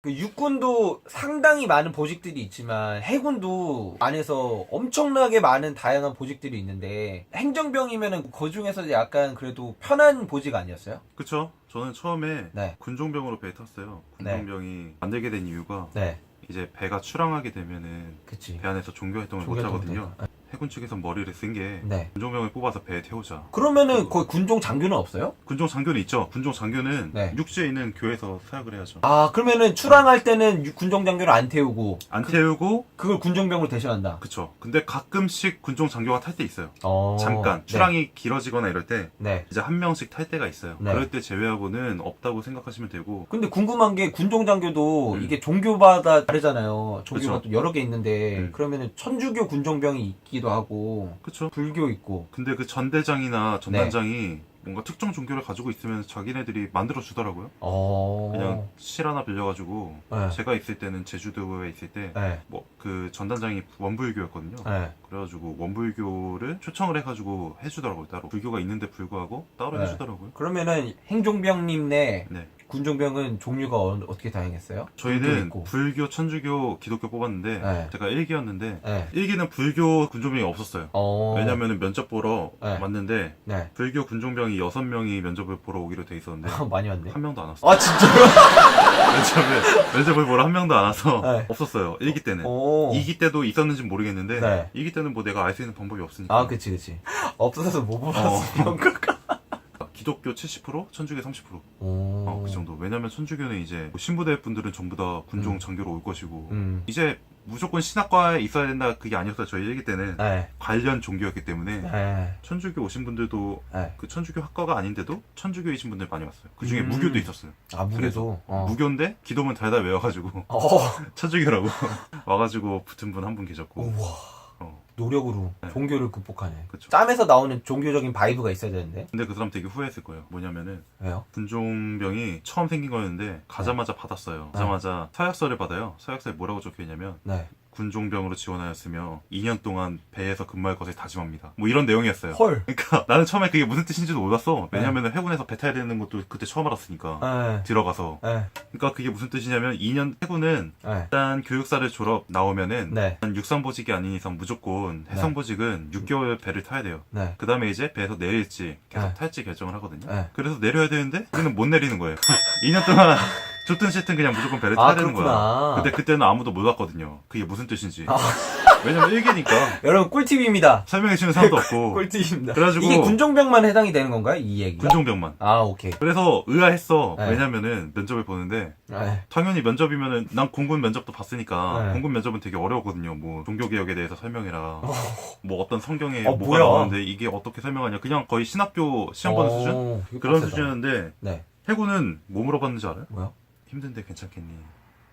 그 육군도 상당히 많은 보직들이 있지만 해군도 안에서 엄청나게 많은 다양한 보직들이 있는데 행정병이면은 그 중에서 약간 그래도 편한 보직 아니었어요? 그쵸? 저는 처음에 네. 군종병으로 배에 탔어요. 네. 군종병이 만들게 된 이유가 네, 이제 배가 출항하게 되면은 그치. 배 안에서 종교 활동을 못 종교 하거든요. 해군 측에서 머리를 쓴 게 네. 군종병을 뽑아서 배에 태우자. 그러면은 거기 군종 장교는 없어요? 군종 장교는 있죠. 군종 장교는 네. 육지에 있는 교회에서 사역을 해야죠. 아 그러면은 출항할 때는 육- 군종 장교를 안 태우고 안 태우고 그걸 군종병으로 대신한다. 그쵸. 근데 가끔씩 군종 장교가 탈 때 있어요. 어, 잠깐 네. 출항이 길어지거나 이럴 때 네. 이제 한 명씩 탈 때가 있어요. 네. 그럴 때 제외하고는 없다고 생각하시면 되고 근데 궁금한 게 군종 장교도 음. 이게 종교마다 다르잖아요. 종교가 그쵸. 또 여러 개 있는데 음. 그러면은 천주교 군종병이 있 기도 하고 그쵸. 불교 있고 근데 그 전대장이나 네. 전단장이 뭔가 특정 종교를 가지고 있으면 자기네들이 만들어 주더라고요. 어. 그냥 실 하나 빌려가지고 네. 제가 있을 때는 제주도에 있을 때 네. 뭐그 전단장이 원불교였거든요. 네. 그래가지고 원불교를 초청을 해가지고 해주더라고요. 따로 불교가 있는데 불구하고 따로 네. 해주더라고요. 그러면은 행종병님 내 네. 군종병은 종류가 어, 떻게 다양했어요? 저희는 있고. 불교, 천주교, 기독교 뽑았는데 네. 제가 1기였는데 네. 1기는 불교 군종병이 없었어요. 어. 왜냐면은 면접 보러 네. 왔는데 네. 불교 군종병이 6명이 면접을 보러 오기로 돼 있었는데 많이 왔네. 한 명도 안 왔어요. 아 진짜요? 면접을 면접을 보러 한 명도 안 와서 네. 없었어요. 1기 때는. 오. 2기 때도 있었는지 는 모르겠는데 네. 2기 때는 뭐 내가 알 수 있는 방법이 없으니까. 아 그치 그치. 없어서 못 뽑았어 어. 기독교 70%, 천주교 30%. 오. 어, 그 정도. 왜냐면 천주교는 이제 뭐 신부대 분들은 전부 다 군종 음. 장교로 올 것이고 음. 이제 무조건 신학과에 있어야 된다 그게 아니었어요. 저희 1기 때는 네. 관련 종교였기 때문에 네. 천주교 오신 분들도 네. 그 천주교 학과가 아닌데도 천주교이신 분들 많이 왔어요. 그 중에 음. 무교도 있었어요. 아 무게도. 어. 무교인데 기도문 달달 외워가지고 어. 천주교라고 와가지고 붙은 분 한 분 계셨고 우와. 어. 노력으로 네. 종교를 극복하네. 그쵸. 짬에서 나오는 종교적인 바이브가 있어야 되는데. 근데 그 사람 되게 후회했을 거예요. 뭐냐면은 왜요? 군종병이 처음 생긴 거였는데 가자마자 받았어요. 가자마자 서약서를 받아요. 서약서에 뭐라고 적혀 있냐면 네. 군종병으로 지원하였으며 2년 동안 배에서 근무할 것을 다짐합니다. 뭐 이런 내용이었어요. 헐. 그러니까 나는 처음에 그게 무슨 뜻인지도 몰랐어. 왜냐면 해군에서 배 타야 되는 것도 그때 처음 알았으니까 네. 들어가서. 네. 그러니까 그게 무슨 뜻이냐면 2년 해군은 네. 일단 교육사를 졸업 나오면은 네. 일단 육상보직이 아닌 이상 무조건 해상보직은 6개월 배를 타야 돼요. 네. 그 다음에 이제 배에서 내릴지 계속 네. 탈지 결정을 하거든요. 네. 그래서 내려야 되는데 우리는 못 내리는 거예요. 2년 동안 좋든 싫든 그냥 무조건 배를 아, 타야 되는 그렇구나. 거야. 근데 그때는 아무도 몰랐거든요. 그게 무슨 뜻인지. 아. 왜냐면 1기니까 여러분 꿀팁입니다. 설명해 주는 사람도 없고 꿀팁입니다. 그래가지고- 이게 군종병만 해당이 되는 건가요? 이 얘기. 군종병만. 아 오케이. 그래서 의아했어. 네. 왜냐면은 면접을 보는데 네. 당연히 면접이면은 난 공군 면접도 봤으니까 네. 공군 면접은 되게 어려웠거든요. 뭐 종교 개혁에 대해서 설명해라. 뭐 어떤 성경에 어, 뭐가 뭐야. 나오는데 이게 어떻게 설명하냐. 그냥 거의 신학교 시험 보는 수준 오, 되게 그런 빡세다. 수준이었는데 네. 해군은 뭐 물어봤는지 알아요? 뭐야? 힘든데 괜찮겠니?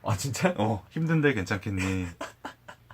아 진짜? 어 힘든데 괜찮겠니?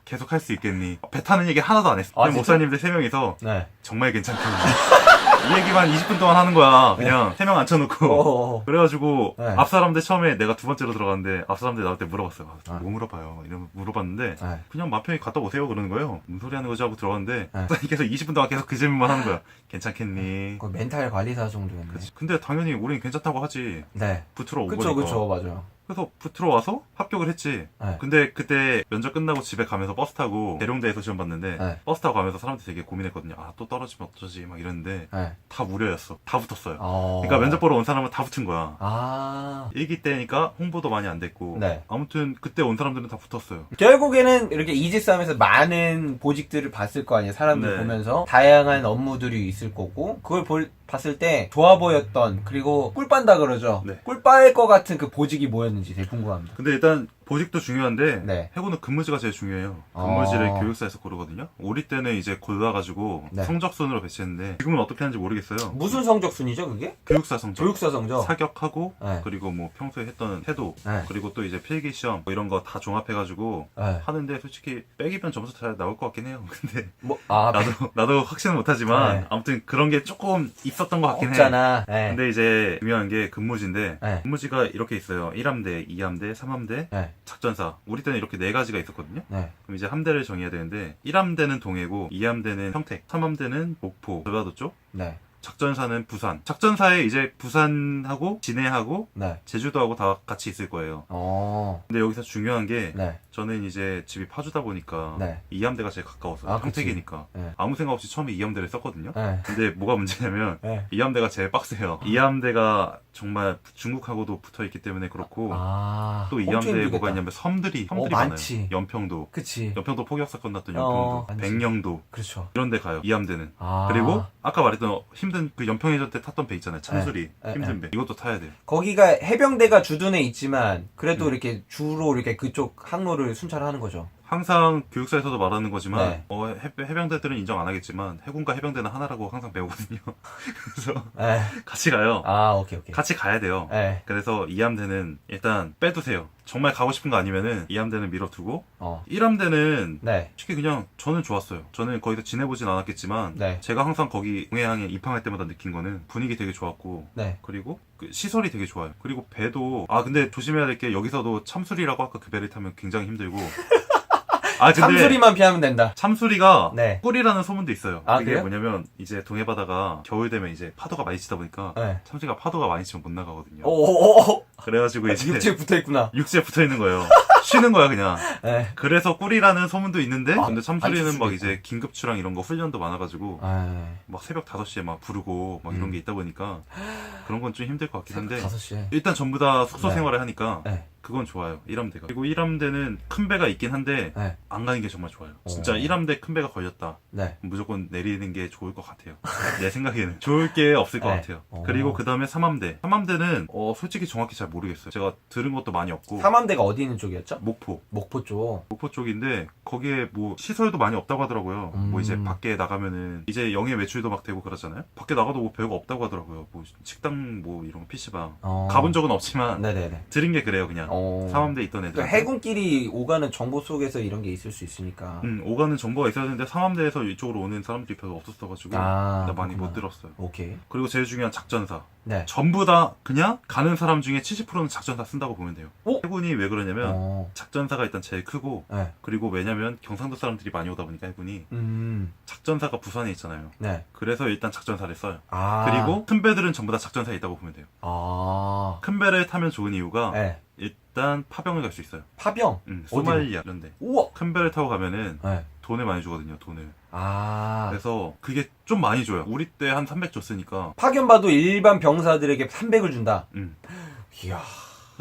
계속 할 수 있겠니? 배 타는 얘기 하나도 안 했어. 아, 그냥 진짜? 목사님들 세 명이서 네. 정말 괜찮겠니? 이 얘기만 20분 동안 하는 거야. 그냥 세 명 앉혀놓고. 어. 그래가지고 네. 앞 사람들 처음에 내가 두 번째로 들어갔는데 앞 사람들 나올 때 물어봤어요. 아, 아. 뭐 물어봐요? 이러면 물어봤는데 네. 그냥 맘 편히 갔다 오세요 그러는 거예요. 무슨 소리 하는 거지 하고 들어갔는데 네. 계속 20분 동안 계속 그 질문만 하는 거야. 괜찮겠니? 거의 멘탈 관리사 정도였네. 그치. 근데 당연히 우린 괜찮다고 하지. 네. 붙으러 온 그쵸 거니까. 그쵸 맞아요. 그래서 붙으러 와서 합격을 했지. 네. 근데 그때 면접 끝나고 집에 가면서 버스 타고 대룡대에서 시험 봤는데 네. 버스 타고 가면서 사람들이 되게 고민했거든요. 아 또 떨어지면 어쩌지 막 이랬는데 네. 다 무료였어. 다 붙었어요. 어. 그러니까 면접 보러 온 사람은 다 붙은 거야. 아. 일기 때니까 홍보도 많이 안 됐고 네. 아무튼 그때 온 사람들은 다 붙었어요. 결국에는 이렇게 이지 싸움에서 많은 보직들을 봤을 거 아니에요. 사람들 네. 보면서 다양한 업무들이 있을 거고 그걸 볼, 봤을 때 좋아 보였던 그리고 꿀빤다 그러죠. 네. 꿀빠일 것 같은 그 보직이 뭐였는지 되게 궁금합니다. 근데 일단 보직도 중요한데 네. 해군은 근무지가 제일 중요해요. 근무지를 어. 교육사에서 고르거든요. 우리 때는 이제 골라가지고 네. 성적순으로 배치했는데 지금은 어떻게 하는지 모르겠어요. 무슨 성적 순이죠 그게? 교육사 성적. 교육사 성적. 사격하고 네. 그리고 뭐 평소에 했던 태도 네. 그리고 또 이제 필기 시험 뭐 이런 거 다 종합해가지고 네. 하는데 솔직히 빼기면 점수 잘 나올 것 같긴 해요. 근데 뭐, 아, 나도 나도 확신은 못하지만 네. 아무튼 그런 게 조금 있었던 것 같긴 해. 없잖아. 네. 근데 이제 중요한 게 근무지인데 네. 근무지가 이렇게 있어요. 1함대, 2함대, 3함대, 네. 작전사. 우리 때는 이렇게 네 가지가 있었거든요. 네. 그럼 이제 함대를 정해야 되는데 1함대는 동해고 2함대는 평택, 3함대는 목포, 전라도 쪽, 네. 작전사는 부산. 작전사에 이제 부산하고 진해하고 네. 제주도하고 다 같이 있을 거예요. 어. 근데 여기서 중요한 게 네. 저는 이제 집이 파주다 보니까 네. 이암대가 제일 가까웠어요. 아. 평택이니까. 네. 아무 생각 없이 처음에 이암대를 썼거든요. 네. 근데 뭐가 문제냐면 네. 이암대가 제일 빡세요. 이암대가 정말 중국하고도 붙어 있기 때문에 그렇고 아. 또 이암대에 힘들겠다. 뭐가 있냐면 섬들이 섬들이 어, 많아요. 많지. 연평도. 그치. 연평도 포격 사건 났던 어, 연평도, 많지. 백령도 그렇죠. 이런 데 가요. 이암대는. 아. 그리고 아까 말했던 힘든 그 연평해전 때 탔던 배 있잖아요. 참수리 네, 힘든 배. 이것도 타야 돼요. 거기가 해병대가 주둔해 있지만 그래도 음. 이렇게 주로 이렇게 그쪽 항로를 순찰하는 거죠. 항상 교육사에서도 말하는 거지만 네. 어, 해, 해병대들은 인정 안 하겠지만 해군과 해병대는 하나라고 항상 배우거든요. 그래서 네. 같이 가요. 아, 오케이, 오케이. 같이 가야 돼요. 네. 그래서 2함대는 일단 빼두세요. 정말 가고 싶은 거 아니면은 2함대는 밀어두고 어. 1함대는 네. 솔직히 그냥 저는 좋았어요. 저는 거기서 지내보진 않았겠지만 네. 제가 항상 거기 동해항에 입항할 때마다 느낀 거는 분위기 되게 좋았고 네. 그리고 그 시설이 되게 좋아요. 그리고 배도 아 근데 조심해야 될 게 여기서도 참수리라고 아까 그 배를 타면 굉장히 힘들고 아 근데 참수리만 피하면 된다. 참수리가 네. 꿀이라는 소문도 있어요. 아, 그게 그래요? 뭐냐면 이제 동해바다가 겨울 되면 이제 파도가 많이 치다 보니까 네. 참수리가 파도가 많이 치면 못 나가거든요. 오오오. 그래가지고 이제 육지에 붙어 있구나. 육지에 붙어 있는 거예요. 쉬는 거야 그냥. 네. 그래서 꿀이라는 소문도 있는데 아, 근데 참수리는 안막 이제 긴급추랑 이런 거 훈련도 많아가지고 아, 막 새벽 5시에 막 부르고 막 이런 음. 게 있다 보니까 그런 건 좀 힘들 것 같긴 한데 5시에. 일단 전부 다 숙소 네. 생활을 하니까 네. 그건 좋아요 1함대가 그리고 1함대는 큰 배가 있긴 한데 네. 안 가는 게 정말 좋아요 진짜 어. 1함대 큰 배가 걸렸다 네. 무조건 내리는 게 좋을 것 같아요 내 생각에는 좋을 게 없을 것 네. 같아요 어. 그리고 그 다음에 3함대 3함대는 어, 솔직히 정확히 잘 모르겠어요 제가 들은 것도 많이 없고 삼함대가 어디 있는 쪽이었죠? 목포 목포 쪽. 목포 쪽인데 거기에 뭐 시설도 많이 없다고 하더라고요. 음. 뭐 이제 밖에 나가면은 이제 영해 외출도 막 되고 그러잖아요. 밖에 나가도 뭐 별거 없다고 하더라고요. 뭐 식당 뭐 이런 거 PC방 어. 가본 적은 없지만 네네네. 들은 게 그래요 그냥 어. 상암대 있던 애들. 그러니까 해군끼리 오가는 정보 속에서 이런 게 있을 수 있으니까. 음 오가는 정보가 있어야 되는데 상암대에서 이쪽으로 오는 사람들이 별로 없었어가지고 아, 나 많이 그렇구나. 못 들었어요. 오케이. 그리고 제일 중요한 작전사. 네. 전부 다 그냥 가는 사람 중에 70%는 작전사 쓴다고 보면 돼요. 오? 해군이 왜 그러냐면 어. 작전사가 일단 제일 크고 네. 그리고 왜냐면 경상도 사람들이 많이 오다 보니까 해군이 음. 작전사가 부산에 있잖아요. 네. 그래서 일단 작전사를 써요. 아. 그리고 큰 배들은 전부 다 작전사에 있다고 보면 돼요. 아. 큰 배를 타면 좋은 이유가 네. 일단 파병을 갈 수 있어요. 파병. 음, 어디로? 소말리아 이런데 우와. 큰 배를 타고 가면은 네. 돈을 많이 주거든요. 돈을. 아. 그래서 그게 좀 많이 줘요. 우리 때 한 300 줬으니까. 파견 봐도 일반 병사들에게 300을 준다. 음. 이야.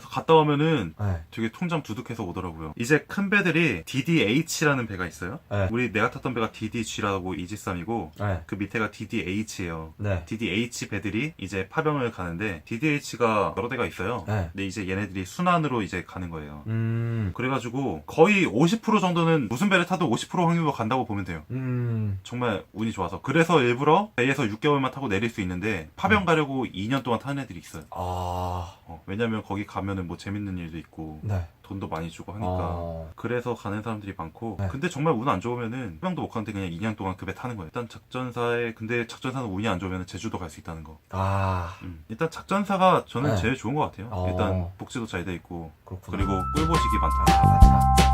그래서 갔다 오면은 네. 되게 통장 두둑해서 오더라고요. 이제 큰 배들이 DDH라는 배가 있어요. 네. 우리 내가 탔던 배가 DDG라고 이지삼이고 네. 그 밑에가 DDH예요. 네. DDH 배들이 이제 파병을 가는데 DDH가 여러 대가 있어요. 네. 근데 이제 얘네들이 순환으로 이제 가는 거예요. 음. 그래가지고 거의 50% 정도는 무슨 배를 타도 50% 확률로 간다고 보면 돼요. 음. 정말 운이 좋아서. 그래서 일부러 배에서 6개월만 타고 내릴 수 있는데 파병 가려고 2년 동안 타는 애들이 있어요. 아. 어, 왜냐면 거기 가면 은 뭐 재밌는 일도 있고 네. 돈도 많이 주고 하니까. 어. 그래서 가는 사람들이 많고 네. 근데 정말 운 안 좋으면은 파병도 못 가는데 그냥 2년 동안 그배 타는 거예요. 일단 작전사에 근데 작전사는 운이 안 좋으면 제주도 갈 수 있다는 거. 아. 음. 일단 작전사가 저는 네. 제일 좋은 것 같아요. 어. 일단 복지도 잘 돼 있고 그렇구나. 그리고 꿀보식이 많다. 아, 맞다.